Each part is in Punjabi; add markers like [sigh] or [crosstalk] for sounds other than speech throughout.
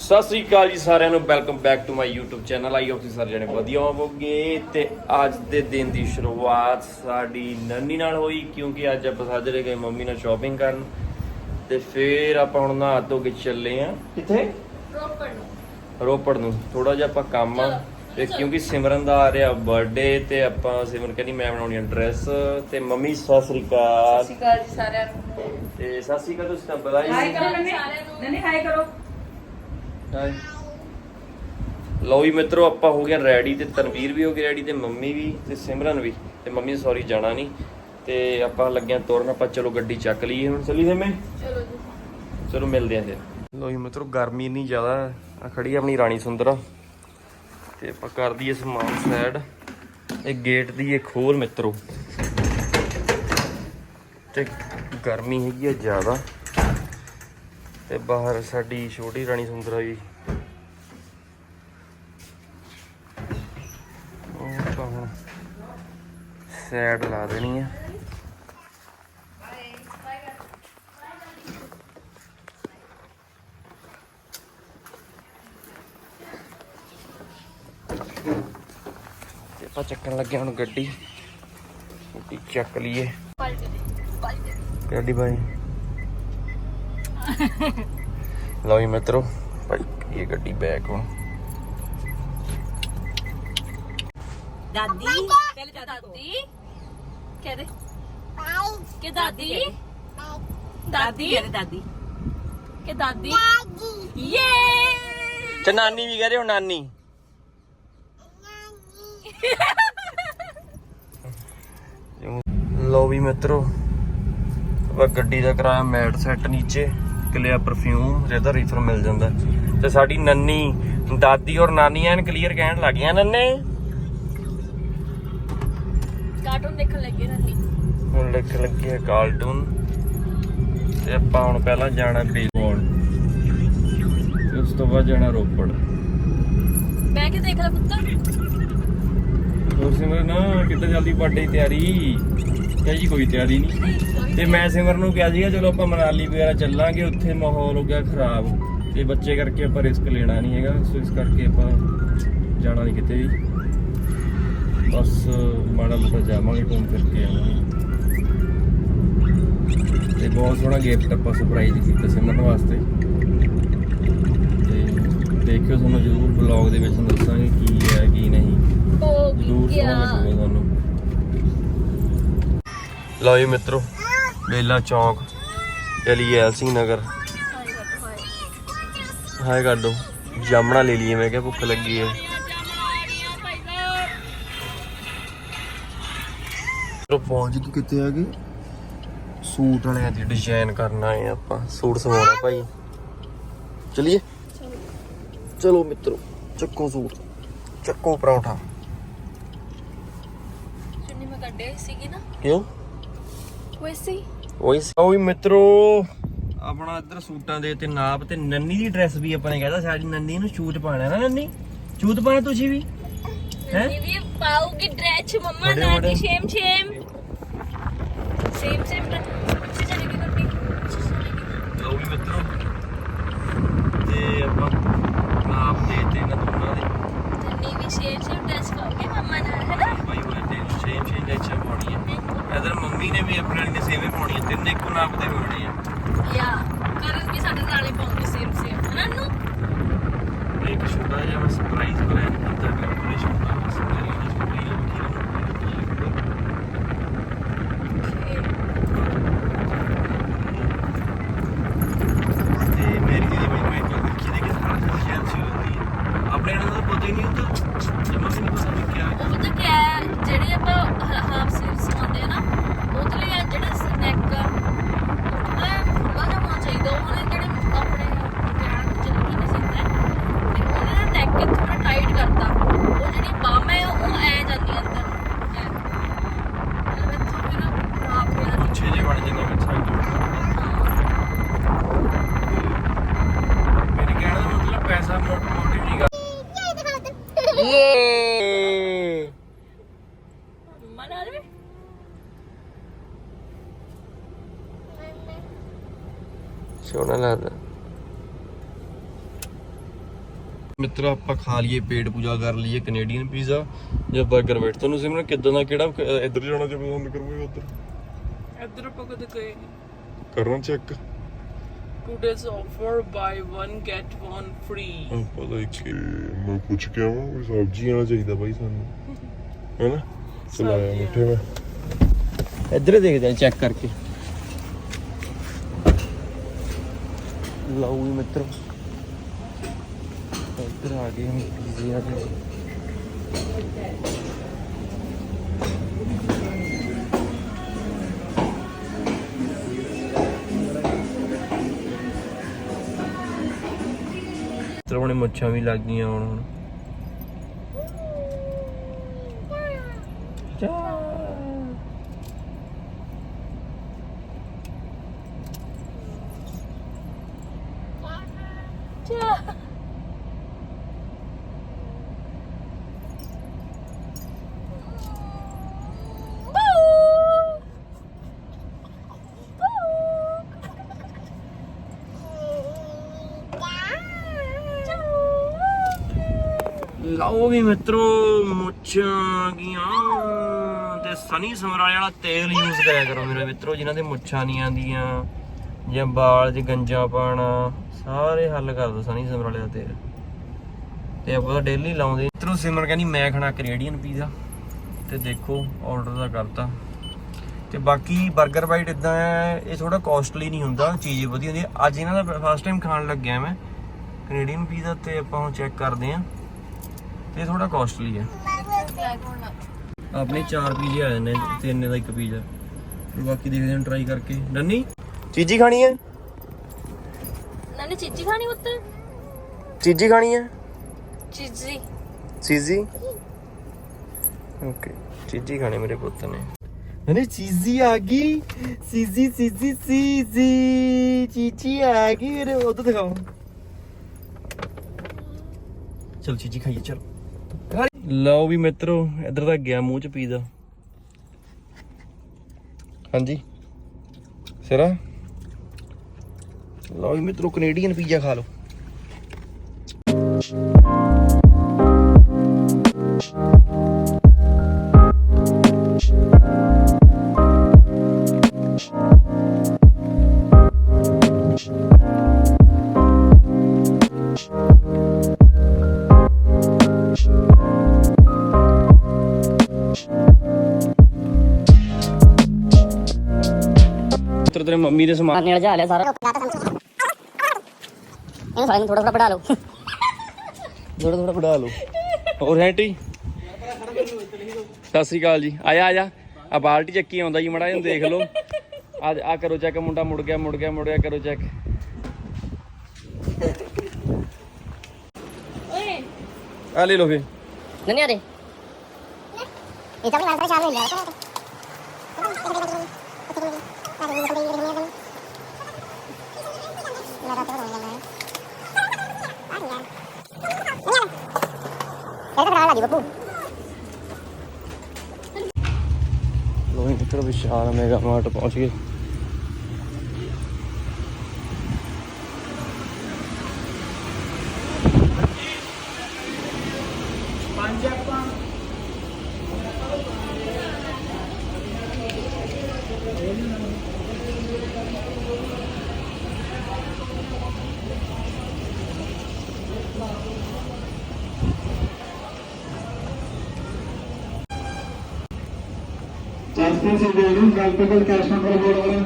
ਸਤਿ ਸ੍ਰੀ ਅਕਾਲ ਜੀ ਸਾਰਿਆਂ ਨੂੰ welcome back to my YouTube channel I hope ਤੁਸੀਂ ਸਾਰੇ ਜਣੇ ਵਧੀਆ ਹੋਵੋਗੇ। ਤੇ ਅੱਜ ਦੇ ਦਿਨ ਦੀ ਸ਼ੁਰੂਆਤ ਸਾਡੀ ਨੰਨੀ ਨਾਲ ਹੋਈ ਕਿਉਂਕਿ ਅੱਜ ਆਪਾਂ ਸਾਜਰੇ ਗਏ ਮੰਮੀ ਨਾਲ ਸ਼ਾਪਿੰਗ ਕਰਨ। ਤੇ ਫਿਰ ਆਪਾਂ ਹੁਣ ਨਹਾ ਧੋ ਕੇ ਚੱਲੇ ਆ। ਕਿੱਥੇ? ਰੋਪੜ ਨੂੰ। ਰੋਪੜ ਨੂੰ। ਥੋੜਾ ਜਿਹਾ ਆਪਾਂ ਕੰਮ ਆ। ਤੇ ਕਿਉਂਕਿ ਸਿਮਰਨ ਦਾ ਆ ਰਿਹਾ ਬਰਥਡੇ ਤੇ ਆਪਾਂ ਸਿਮਰਨ ਕਹਿੰਦੀ ਮੈਂ ਬਣਾਉਣੀ ਆ ਡਰੈਸ ਤੇ ਮੰਮੀ ਸਤਿ ਸ੍ਰੀ ਅਕਾਲ। ਸਤਿ ਸ਼੍ਰੀ ਅਕਾਲ ਜੀ ਸਾਰਿਆਂ ਨੂੰ। ਤੇ ਸਤਿ ਸ੍ਰੀ ਅਕਾਲ ਤੁਸੀਂ ਤਾਂ ਬੁਲਾਈ ਹਾਈ ਕਰੋ। ਨੰਨੇ। ਹਾਈ ਕਰੋ। ਹਾਏ ਲਓ ਵੀ ਮਿੱਤਰੋ ਆਪਾਂ ਹੋ ਗਿਆ ਰੈਡੀ ਤੇ ਤਨਵੀਰ ਵੀ ਹੋ ਗਿਆ ਰੈਡੀ ਤੇ ਮੰਮੀ ਵੀ ਤੇ ਸਿਮਰਨ ਵੀ। ਤੇ ਮੰਮੀ ਸੌਰੀ ਜਾਣਾ ਨਹੀਂ। ਤੇ ਆਪਾਂ ਲੱਗਿਆ ਤੁਰਨ ਆਪਾਂ ਚਲੋ ਗੱਡੀ ਚੱਕ ਲਈਏ ਹੁਣ। ਚੱਲੀਏ ਮੈਂ ਚਲੋ ਜੀ। ਚਲੋ ਮਿਲਦੇ ਆਂ ਫਿਰ। ਲਓ ਜੀ ਮਿੱਤਰੋ ਗਰਮੀ ਇੰਨੀ ਜ਼ਿਆਦਾ ਆ ਖੜੀ ਆ ਆਪਣੀ ਰਾਣੀ ਸੁੰਦਰਾ। ਤੇ ਆਪਾਂ ਕਰ ਦਈਏ ਸਮਾਨ ਸਾਈਡ ਇਹ ਗੇਟ ਦੀ ਇਹ ਖੋਲ ਮਿੱਤਰੋ। ਤੇ ਗਰਮੀ ਹੈਗੀ ਆ ਜ਼ਿਆਦਾ। ਤੇ ਬਾਹਰ ਸਾਡੀ ਛੋਟੀ ਰਾਣੀ ਸੁੰਦਰਾ ਜੀ। ਉਹ ਤਾਂ ਹੁਣ ਸਾਈਡ ਲਾ ਦੇਣੀ ਆ। ਆਪਾਂ ਚੱਕਣ ਲੱਗੇ ਹੁਣ ਗੱਡੀ। ਗੱਡੀ ਚੱਕ ਲਈਏ। ਗੱਡੀ ਭਾਈ ਲਓ ਜੀ ਮਿੱਤਰੋ ਭਾਈ ਇਹ ਗੱਡੀ ਬੈਕ ਹੁਣ ਦਾਦੀ ਪਹਿਲੇ ਦਾਦੀ ਦਾਦੀ? ਕਹਦੇ? ਕਿ ਦਾਦੀ? ਦਾਦੀ? ਕਹਿੰਦੇ ਦਾਦੀ? ਕਿ ਦਾਦੀ? ਯੇ ਤੇ ਨਾਨੀ ਵੀ ਕਹ ਰਹੇ ਹੋ ਨਾਨੀ? ਲਓ ਵੀ ਮਿੱਤਰੋ ਆਪਾਂ ਗੱਡੀ ਦਾ ਕਰਾਇਆ ਮੈਟ ਸੈੱਟ ਨੀਚੇ। ਕਲਿਆ ਪਰਫਿਊਮ ਜਿਹਦਾ ਰੀਫਰ ਮਿਲ ਜਾਂਦਾ। ਤੇ ਸਾਡੀ ਨੰਨੀ ਦਾਦੀ ਔਰ ਨਾਨੀ ਐਨ ਕਲੀਅਰ ਕਹਿਣ ਲੱਗੀਆਂ ਨੰਨੇ। ਕਾਰਟੂਨ ਦੇਖਣ ਲੱਗੇ ਰੰਨੀ ਹੁਣ ਲਿਖ ਲੱਗੀ ਕਾਰਟੂਨ ਤੇ ਆਪਾਂ ਹੁਣ ਪਹਿਲਾਂ ਜਾਣਾ ਬੇਸਬਾਲ ਉਸ ਤੋਂ ਬਾਅਦ ਜਾਣਾ ਰੋਪੜ। ਬਹਿ ਕੇ ਦੇਖ ਲੈ ਪੁੱਤ। ਹੋਰ ਸਿਮਰ ਨਾ ਕਿੱਦਾਂ ਜਲਦੀ ਬਰਥਡੇ ਤਿਆਰੀ? ਕਹੀ ਜੀ, ਕੋਈ ਤਿਆਰੀ ਨਹੀਂ। ਤੇ ਮੈਂ ਸਿਮਰ ਨੂੰ ਕਿਹਾ ਸੀਗਾ, ਚਲੋ ਆਪਾਂ ਮਨਾਲੀ ਵਗੈਰਾ ਚੱਲਾਂਗੇ, ਉੱਥੇ ਮਾਹੌਲ ਹੋ ਗਿਆ ਖਰਾਬ। ਤੇ ਬੱਚੇ ਕਰਕੇ ਆਪਾਂ ਰਿਸਕ ਲੈਣਾ ਨਹੀਂ ਹੈਗਾ, ਸੋ ਇਸ ਕਰਕੇ ਆਪਾਂ ਜਾਣਾ ਨਹੀਂ ਕਿਤੇ ਵੀ। ਬਸ ਮਾੜਾ ਮੋਟਾ ਜਾਵਾਂਗੇ, ਘੁੰਮ ਫਿਰ ਕੇ ਆਵਾਂਗੇ। ਤੇ ਬਹੁਤ ਸੋਹਣਾ ਗਿਫਟ ਆਪਾਂ ਸਰਪ੍ਰਾਈਜ਼ ਕੀਤਾ ਸਿਮਰਨ ਵਾਸਤੇ। ਤੇ ਦੇਖਿਓ ਤੁਹਾਨੂੰ ਜ਼ਰੂਰ ਬਲੌਗ ਦੇ ਵਿੱਚ ਦੱਸਾਂਗੇ ਕੀ ਹੈ ਕੀ ਨਹੀਂ ਹੋ ਦੂਰ ਗਿਆ ਸੋਹਣਾ ਲੱਗੂਗਾ ਤੁਹਾਨੂੰ ਲਓ ਜੀ ਮਿੱਤਰੋ ਬੇਲਾ ਚੌਂਕ ਚਲੀ ਐਲ ਸਿੰਘ ਨਗਰ। ਹਾਏ ਗਾਡੋ ਜਾਮਣਾ ਲੈ ਲਈਏ ਮੈਂ ਕਿਹਾ ਭੁੱਖ ਲੱਗੀ ਹੈ ਚਲੋ ਪਹੁੰਚ ਗਏ ਕਿੱਥੇ ਆ ਗਏ ਸੂਟ ਵਾਲਿਆਂ ਦੀ ਡਿਜ਼ਾਈਨ ਕਰਨ ਆਏ ਆਪਾਂ। ਸੂਟ ਸਵਾਉਣਾ ਭਾਈ। ਚਲਿਏ? ਚਲੋ ਮਿੱਤਰੋ ਚੱਕੋ ਸੂਟ। ਚੱਕੋ ਪਰੌਂਠਾ। ਚੁੰਨੀ ਮੈਂ ਕੱਢਿਆ ਸੀਗੀ ਨਾ। ਕਿਉਂ? ਵੈਸੇ ਉਹੀ ਉਹੀ ਮਿੱਤਰੋ ਆਪਣਾ ਇੱਧਰ ਸੂਟਾਂ ਦੇ ਤੇ ਨਾਪ ਤੇ ਨੰਨੀ ਦੀ ਡਰੈਸ ਵੀ ਆਪਾਂ ਨੇ ਕਹਿਦਾ ਸਾਡੀ ਨੰਨੀ ਨੂੰ ਸ਼ੂਟ ਪਾਣਾ ਨਾ ਨੰਨੀ? ਸ਼ੂਟ ਪਾਣਾ ਤੁਸੀਂ ਵੀ? ਹੈ? ਇਹ ਵੀ ਪਾਉਗੀ ਡਰੈਸ ਮੰਮਾ ਬੜੇ ਨਾਲ ਬੜੇ। ਦੀ ਸੇਮ ਸੇਮ ਸੇਮ ਸੇਮ ਪਿੱਛੇ ਚਲੇਗੀ ਗੱਡੀ ਲਓ ਵੀ ਮਿੱਤਰੋ। ਤੇ ਆਪਾਂ ਨਾਪ ਦੇ ਤੇ ਇਹਨਾਂ ਦੋਨਾਂ ਦੇ। ਨੰਨੀ ਵੀ ਸੇਮ ਸੇਮ ਡਰੈਸ ਪਾਉਗੀ ਮੰਮਾ ਨਾਲ ਹੈ ਨਾ? ਭਾਈ ਉਹ ਤੇ ਸੇਮ ਸੇਮ ਨੇਚਰ ਪਾਉਣੀ ਹੈ। ਇਧਰ ਮੰਮੀ ਨੇ ਵੀ ਆਪਣੇ ਵਾਲੀ ਸੇਵੇਂ ਪਾਉਣੀ ਹੈ ਤਿੰਨੇ ਇੱਕੋ ਨਾਪ ਦੇ ਹੋਣੇ ਆ। ਯਾ ਕਰਨ ਵੀ ਸਾਡੇ ਨਾਲ ਹੀ ਪਾਉਂਗੇ ਸੇਮ ਸੇਮ। ਹੈ ਨਾ ਨੂੰ ਇੱਕ ਛੋਟਾ ਜਿਹਾ ਸਰਪ੍ਰਾਈਜ਼ ਪਲਾਨ ਕੀਤਾ ਬਿਲਕੁਲ ਹੀ ਛੋਟਾ ਬਸ ਮੇਰੀ ਨਾ ਛੋਟੀ ਜਿਹੀ ਵਕੀਲ ਤੇ ਮੇਰੀ ਜਿਹੜੀ ਮੈਨੂੰ ਇੱਕ ਵਾਰ ਦੇਖੀ ਦੇ ਕਿ ਸਾਰਾ ਕੁਝ ਜੈਂਸੀ ਹੁੰਦੀ ਹੈ ਆਪਣੇ ਨਾਲ ਤਾਂ ਪਤਾ ਹੀ ਨਹੀਂ ਹੁੰਦਾ ਜਮਾ ਵੀ ਨਹੀਂ ਪਤਾ ਵੀ ਕਿਆ ਹੈ ਉਹ ਪਤਾ ਕੀ ਹੈ ਜਿਹੜੇ ਆਪਾਂ ਹਾਫ ਸਲੀਵਸ ਪਾਉਂਦੇ ਆ ਨਾ ਉਹਦੇ ਲਈ ਆ ਜਿਹੜਾ ਨੈਕ ਆ ਉਹਦਾ ਖੁੱਲਾ ਜਿਹਾ ਹੋਣਾ ਚਾਹੀਦਾ ਉਹਨੇ ਜਿਹੜੇ ਆਪਣੇ ਪੈਰਾਂ ਵਿੱਚ ਲੱਗੀ ਨਹੀਂ ਸਿੰਦਾ ਤੇ ਉਹਨੇ ਨਾ ਨੈਕ ਥੋੜਾ ਟਾਈਟ ਕਰਤਾ ਉਹ ਜਿਹੜੀ ਬਾਹਾਂ ਹੈ ਉਹ ਐ ਜਾਂਦੀ ਅੰਦਰ ਐ ਮਤਲਬ ਇੱਥੋਂ ਫਿਰ ਹਾਫ ਮੇਰਾ ਪੁੱਛੇ ਜੇ ਬਣ ਜਾਂਦੇ ਵਿੱਚ ਸਾਈਡ ਮੇਰੇ ਕਹਿਣ ਦਾ ਮਤਲਬ ਪੈਸਾ ਮੋਟਿਵ ਨਹੀਂ ਗਾ ਯੇ ਮੰਮਾ ਨਾਲ ਵੀ ਸੋਹਣਾ ਲੱਗਦਾ। ਮਿੱਤਰੋ ਆਪਾਂ ਖਾ ਲਈਏ ਪੇਟ ਪੂਜਾ ਕਰ ਲਈਏ ਕੈਨੇਡੀਅਨ ਪੀਜ਼ਾ ਜਾਂ 버ਗਰ ਵੇਟ ਤੁਹਾਨੂੰ ਸਿਮਰਨ ਕਿੱਦਾਂ ਦਾ ਕਿਹੜਾ ਇੱਧਰ ਜਾਣਾ ਜੇ ਪਸੰਦ ਕਰੋਗੇ ਉੱਧਰ? ਇੱਧਰ ਆਪਾਂ ਕਦੇ ਗਏ ਨਹੀਂ। ਕਰਨਾ check today's offer buy 1 get 1 free ਪਤਾ ਕਿ ਮੈਂ ਪੁੱਛ ਕੇ ਆਵਾਂ ਕੋਈ ਸਬਜ਼ੀ ਆਣਾ ਚਾਹੀਦਾ ਬਾਈ ਸਾਨੂੰ। [laughs] ਹੈਨਾ ਚਲਾਇਆ ਮਿੱਠੇ ਮੈਂ। ਇੱਧਰ ਦੇਖਦੇ ਆ ਚੈੱਕ ਕਰਕੇ। ਲਓ ਵੀ ਇੱਧਰ ਆ ਗਏ ਹੁਣ ਪੀਜ਼ੇ ਆ ਗਏ ਤਰਵਣੇ ਮੁੱਛਾਂ ਵੀ ਲੱਗ ਗਈਆਂ ਹੁਣ ਹੁਣ। ਉਹ ਵੀ ਮਿੱਤਰੋ ਮੁੱਛਾਂ ਗੀਆਂ ਗਈਆਂ ਤੇ ਸਨੀ ਸਮਰਾਲੇ ਵਾਲਾ ਤੇਲ ਯੂਜ਼ ਕਰਿਆ ਕਰੋ ਮੇਰੇ ਮਿੱਤਰੋ, ਜਿਨ੍ਹਾਂ ਦੇ ਮੁੱਛਾਂ ਨਹੀਂ ਆਂਦੀਆਂ ਜਾਂ ਵਾਲ 'ਚ ਗੰਜਾ ਪਾਣਾ ਸਾਰੇ ਹੱਲ ਕਰ ਦੋ ਸਨੀ ਸਮਰਾਲੇ ਦਾ ਤੇਲ। ਤੇ ਆਪਾਂ ਤਾਂ ਡੇਲੀ ਲਾਉਂਦੇ ਮਿੱਤਰੋ ਸਿਮਰ ਕਹਿੰਦੀ, ਮੈਂ ਖਾਣਾ ਕੈਨੇਡੀਅਨ ਪੀਜ਼ਾ ਤੇ ਦੇਖੋ ਆਰਡਰ ਦਾ ਕਰਤਾ। ਤੇ ਬਾਕੀ 버ਗਰ ਬਾਈਟ ਇਦਾਂ ਹੈ, ਇਹ ਥੋੜਾ ਕਾਸਟਲੀ ਨਹੀਂ ਹੁੰਦਾ, ਚੀਜ਼ ਵਧੀਆ ਹੁੰਦੀ ਅੱਜ ਇਹਨਾਂ ਦਾ ਫਸਟ ਟਾਈਮ ਖਾਣ ਲੱਗਿਆ ਮੈਂ। ਕੈਨੇਡੀਅਨ ਪੀਜ਼ਾ ਤੇ ਆਪਾਂ ਹੁਣ ਚੈੱਕ ਕਰਦੇ ਆਂ ਤੇ ਥੋੜਾ ਕਾਸਟਲੀ ਹੈ। ਆਪਣੇ ਚਾਰ ਪੀਜ਼ੇ ਆ ਜਾਂਦੇ ਨੇ ਤਿੰਨ ਦਾ ਇੱਕ ਪੀਜ਼ਾ ਤੇ ਬਾਕੀ ਦੇਖਦੇ ਹਾਂ ਟਰਾਈ ਕਰਕੇ। ਨੰਨੀ? ਚੀਜ਼ੀ ਖਾਣੀ ਹੈ? ਨਾਨੀ ਚੀਜ਼ੀ ਖਾਣੀ ਉੱਤੇ ਚੀਜ਼ੀ ਖਾਣੀ ਹੈ? ਚੀਜ਼ੀ। ਚੀਜ਼ੀ? ਓਕੇ ਚੀਜ਼ੀ ਖਾਣੀ ਮੇਰੇ ਪੁੱਤ ਨੇ। ਅਰੇ ਚੀਜ਼ੀ ਆ ਗਈ। ਚੀਜ਼ੀ ਚੀਜ਼ੀ ਚੀਜ਼ੀ। ਚੀਜ਼ੀ ਆ ਗਈ। ਮੇਰੇ ਉਧਰ ਦਿਖਾਓ। ਚਲ ਚੀਜ਼ੀ ਖਾਈਏ ਚਲ। ਲਓ ਵੀ ਮਿੱਤਰੋ, ਇੱਧਰ ਤਾਂ ਗਿਆ ਮੂੰਹ ਚ ਪੀਜ਼ਾ ਹਾਂਜੀ। ਸਿਰਾ? ਲਓ ਵੀ ਮਿੱਤਰੋ ਕੈਨੇਡੀਅਨ ਪੀਜ਼ਾ ਖਾ ਲਓ। ਮੰਮੀ ਦੇ ਸਮਾਨ ਮਾਰਨੇ ਵਾਲਾ ਜਾ ਲਿਆ ਸਾਰਾ। ਇਹਨੂੰ ਸਾਰਿਆਂ ਨੂੰ ਥੋੜਾ ਥੋੜਾ ਪੜਾ ਲਓ। ਥੋੜਾ ਥੋੜਾ ਪੜਾ ਲਓ। ਹੋਰ ਹੈਂਟੀ ਸਤਿ ਸ੍ਰੀ ਅਕਾਲ ਜੀ। ਆਇਆ ਆਜਾ ਆ ਬਾਲਟੀ ਚੱਕੀ ਆਉਂਦਾ ਜੀ ਮੜਾ ਜਿਹਾ ਦੇਖ ਲਓ। ਆ ਆ ਕਰੋ ਚੈੱਕ ਮੁੰਡਾ ਮੁੜ ਗਿਆ ਮੁੜ ਗਿਆ ਮੁੜ ਗਿਆ ਕਰੋ ਚੈੱਕ ਓਏ। ਆ ਲੈ ਲਓ ਫੇ ਨੰਨਿਆ ਦੇ। ਇਹ ਤਾਂ ਵੀ ਨਾਲ ਪਰੇਸ਼ਾਨ ਹੋ ਗਿਆ ਇਹ ਤਾਂ ਖਰਾਬ ਲੱਗੀ ਬੱਬੂ ਲੋਹੀ ਮਿੱਤਰ ਵਿਸ਼ਾਲ ਮੈਗਾ ਮਾਰਟ ਪਹੁੰਚ ਗਏ ਜਸਪ੍ਰੀਤ ਸਿੰਘ ਬੋਲ ਰਹੀ ਗੱਲ ਕੋਲ ਕੈਸ਼ ਨੰਬਰ ਬੋਲ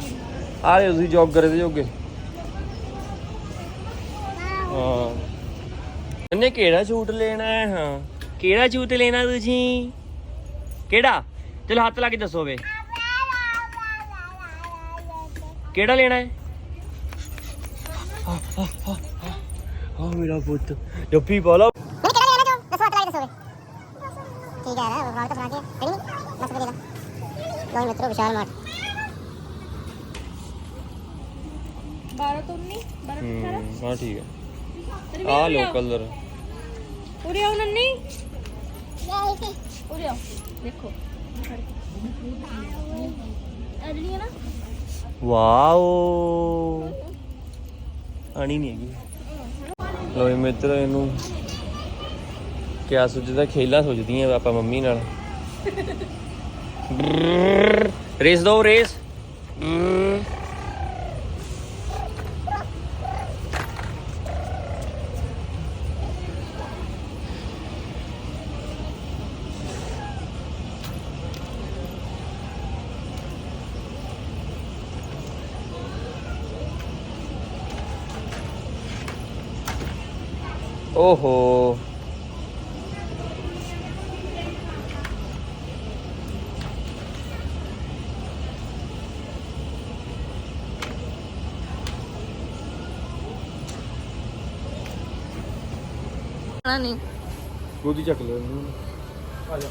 ਰਿਹਾ ਜੋਗਰ ਲੈ ਲੈ ਇਹ ਇਹ ਤੰਮੀ ਗਿਰੇਗਾ ਆ ਜਾ ਉਰੇ ਆ ਵੇਖ ਸਮਰ ਦੇ ਆ ਲੈ ਤੁਸੀਂ ਜੋਗਰ ਇਹਦੇ ਜੋਗੇ। ਹਾਂ। ਇਹਨੇ ਕਿਹੜਾ ਸੂਟ ਲੈਣਾ ਹੈ? ਹਾਂ। ਕਿਹੜਾ ਸੂਟ ਲੈਣਾ ਤੁਸੀਂ? ਕਿਹੜਾ? ਚਲ ਹੱਥ ਲਾ ਕੇ ਦੱਸੋ ਵੇ। ਕਿਹੜਾ ਲੈਣਾ ਹੈ? ਆ ਮੇਰਾ ਪੁੱਤ। ਜੱਫੀ ਪਾ ਲਾ। ਨਹੀਂ ਕਿਹੜਾ ਲੈਣਾ ਜੋ? ਦੱਸੋ ਹੱਥ ਲਾ ਕੇ ਦੱਸੋ ਠੀਕ ਹੈ ਨਾ ਵਾਲ ਤਾਂ ਬਣਾ ਕੇ। ਕਰੀ ਬਸ ਦੇ ਦਾ ਲੋ ਮਿੱਤਰੋ, ਵਿਸ਼ਾਲ ਮਾਰਟ। 12 ਤੋਂ 19 12 ਹੂੰ ਹਾਂ ਠੀਕ ਹੈ ਆ ਲੋ ਕਲਰ ਉਰੇ ਆਓ ਨੰਨੀ ਉਰੇ ਆਓ ਦੇਖੋ ਆ ਜਿਹੜੀ ਹੈ ਨਾ ਵਾਓ ਆਣੀ ਨਹੀਂ ਹੈਗੀ ਲੋ ਇਹ ਮਿੱਤਰ ਇਹਨੂੰ ਕਿਆ ਸੋਚਦਾ ਖੇਲਾ ਸੋਚਦੀਆਂ ਆਪਾਂ ਮੰਮੀ ਨਾਲ ਰੇਸ ਦੋ ਰੇਸ ਓਹੋ ਨਹੀਂ ਗੋਦੀ ਚੱਕ ਲੈ ਇਹਨੂੰ ਆ ਜਾ